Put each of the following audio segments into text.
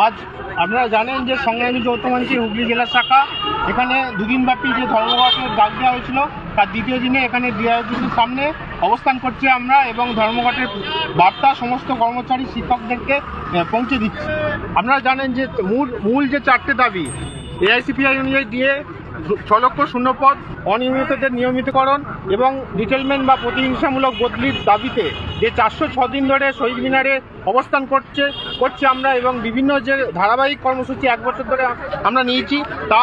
আজ আপনারা জানেন যে সংগ্রামী যৌথ হুগলি জেলা শাখা, এখানে দুদিনব্যাপী যে ধর্মঘটের ডাক দেওয়া হয়েছিল, তার দ্বিতীয় দিনে এখানে ডিআইডিসির সামনে অবস্থান করছি আমরা এবং ধর্মঘটের বার্তা সমস্ত কর্মচারী, শিক্ষকদেরকে পৌঁছে দিচ্ছি। আপনারা জানেন যে মূল মূল যে চারটে দাবি, এআইসিপিআই অনুযায়ী দিয়ে ছ লক্ষ শূন্যপদ অনিয়মিতদের নিয়মিতকরণ এবং ডিটেলমেন্ট বা প্রতিহিংসামূলক বদলির দাবিতে যে চারশো ছ দিন ধরে শহীদ মিনারে অবস্থান করছে করছে আমরা এবং বিভিন্ন যে ধারাবাহিক কর্মসূচি এক বছর ধরে আমরা নিয়েছি, তা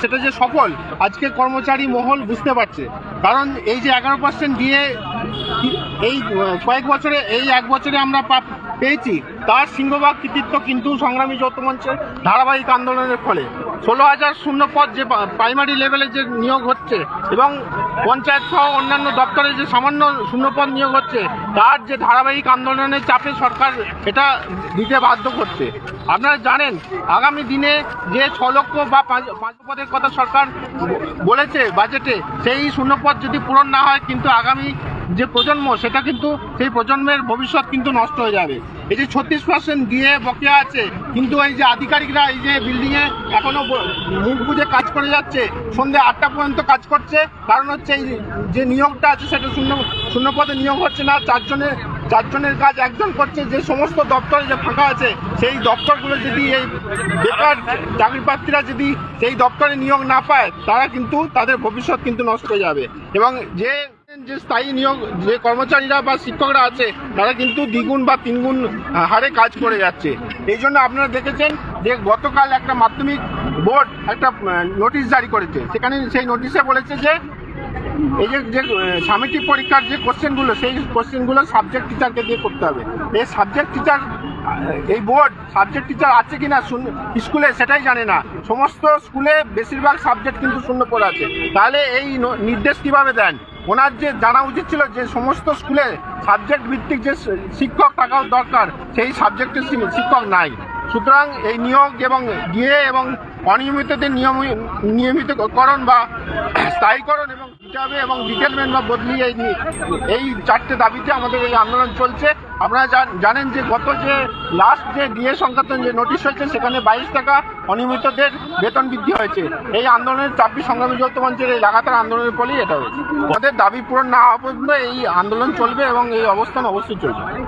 সেটা যে সফল, আজকে কর্মচারী মহল বুঝতে পারছে। কারণ এই যে এগারো পার্সেন্ট দিয়ে এই, কয়েক বছরে, এই এক বছরে আমরা পেয়েছি, তার সিংহভাগ কৃতিত্ব কিন্তু সংগ্রামী যৌথ মঞ্চের ধারাবাহিক আন্দোলনের ফলে। ষোলো হাজার শূন্য পদ যে প্রাইমারি লেভেলে যে নিয়োগ হচ্ছে এবং পঞ্চায়েত সহ অন্যান্য দপ্তরে যে সামান্য শূন্যপদ নিয়োগ হচ্ছে, তার যে ধারাবাহিক আন্দোলনের চাপে সরকার এটা দিতে বাধ্য করছে। আপনারা জানেন, আগামী দিনে যে ছ লক্ষ বা পাঁচ পদের কথা সরকার বলেছে বাজেটে সেই শূন্যপদ যদি পূরণ না হয়, কিন্তু আগামী যে প্রজন্ম, সেটা কিন্তু সেই প্রজন্মের ভবিষ্যৎ কিন্তু নষ্ট হয়ে যাবে। এই যে ছত্রিশ পার্সেন্ট দিয়ে বকেয়া আছে, কিন্তু এই যে আধিকারিকরা এই যে বিল্ডিংয়ে এখনও ব- মুখ বুঝে কাজ করে যাচ্ছে সন্ধ্যে আটটা পর্যন্ত কাজ করছে। কারণ হচ্ছে এই যে নিয়োগটা আছে, সেটা শূন্য শূন্য পদে নিয়োগ হচ্ছে না চারজনের চারজনের কাজ একজন করছে। যে সমস্ত দপ্তরে যে ফাঁকা আছে, সেই দপ্তরগুলো যদি এই বেকার চাকরি প্রার্থীরা যদি সেই দপ্তরে নিয়োগ না পায়, তারা কিন্তু তাদের ভবিষ্যৎ কিন্তু নষ্ট হয়ে যাবে। এবং যে যে স্থায়ী নিয়োগ যে কর্মচারীরা বা শিক্ষকরা আছে, তারা কিন্তু দ্বিগুণ বা তিনগুণ হারে কাজ করে যাচ্ছে। এই জন্য আপনারা দেখেছেন যে গতকাল একটা মাধ্যমিক বোর্ড একটা নোটিশ জারি করেছে। সেখানে সেই নোটিশে বলেছে যে, এই যে যে সামিটিভ পরীক্ষার যে কোশ্চেনগুলো, সেই কোশ্চেনগুলো সাবজেক্ট টিচারকে দিয়ে করতে হবে। এই সাবজেক্ট টিচার এই বোর্ড সাবজেক্ট টিচার আছে কিনা শূন্য- স্কুলে সেটাই জানে না। সমস্ত স্কুলে বেশিরভাগ সাবজেক্ট কিন্তু শূন্য পড়ে আছে। তাহলে এই নির্দেশ কীভাবে দেন? ওনার যে জানা উচিত ছিল যে সমস্ত স্কুলে সাবজেক্ট ভিত্তিক যে শিক্ষক থাকা দরকার, সেই সাবজেক্টের শিক্ষক নাই। সুতরাং এই নিয়োগ এবং গিয়ে এবং অনিয়মিতদের নিয়ম, নিয়মিতকরণ বা স্থায়ীকরণ এবং হবে এবং ডিটেলমেন্ট বা বদলি এই এই চারটে দাবিতে আমাদের এই আন্দোলন চলছে। আপনারা জান- জানেন যে গত যে লাস্ট যে ডিএ সংক্রান্ত যে নোটিশ হয়েছে, সেখানে বাইশ টাকা অনিয়মিতদের বেতন বৃদ্ধি হয়েছে। এই আন্দোলনের চাপি সংগ্রামী যৌথ এই লাগাতার আন্দোলনের ফলেই এটা হয়েছে। আমাদের দাবি পূরণ না হওয়া পর্যন্ত এই আন্দোলন চলবে এবং এই অবস্থান অবশ্যই চলবে।